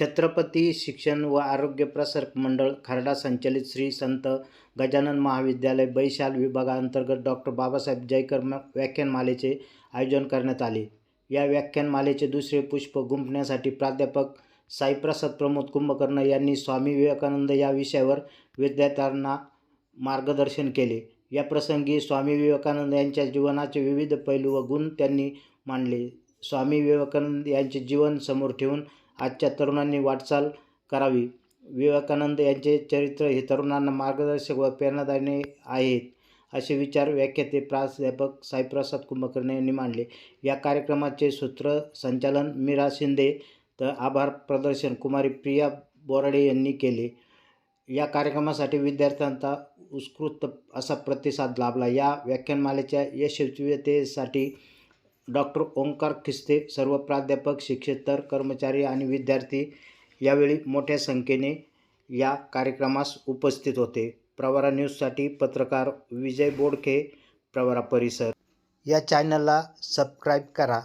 छत्रपती शिक्षण व आरोग्य प्रसारक मंडळ खर्डा संचलित श्री संत गजानन महाविद्यालय बैशाल विभागाअंतर्गत डॉक्टर बाबासाहेब जयकर व्याख्यानमालेचे आयोजन करण्यात आले. या व्याख्यानमालेचे दुसरे पुष्प गुंफण्यासाठी प्राध्यापक साईप्रसाद प्रमोद कुंभकर्ण यांनी स्वामी विवेकानंद या विषयावर विद्यार्थ्यांना मार्गदर्शन केले. या प्रसंगी स्वामी विवेकानंद यांच्या जीवनाचे विविध पैलू व गुण त्यांनी मांडले. स्वामी विवेकानंद यांचे जीवन समोर ठेवून आजच्या तरुणांनी वाटचाल करावी. विवेकानंद यांचे चरित्र हे तरुणांना मार्गदर्शक व प्रेरणादायी आहेत असे विचार व्याख्याते प्राध्यापक साईप्रसाद कुंभकर्ण यांनी मांडले. या कार्यक्रमाचे सूत्रसंचालन मीरा शिंदे तर आभार प्रदर्शन कुमारी प्रिया बोराडे यांनी केले. या कार्यक्रमासाठी विद्यार्थ्यांचा उत्स्फूर्त असा प्रतिसाद लाभला. या व्याख्यानमालेच्या यशस्वीतेसाठी डॉक्टर ओंकार खिस्ते सर्व प्राध्यापक शिक्षेतर कर्मचारी आणि विद्यार्थी यावेळी मोठ्या संख्येने या कार्यक्रमास उपस्थित होते. प्रवारा न्यूजसाठी पत्रकार विजय बोडखे प्रवारा परिसर. या चॅनलला सबस्क्राईब करा.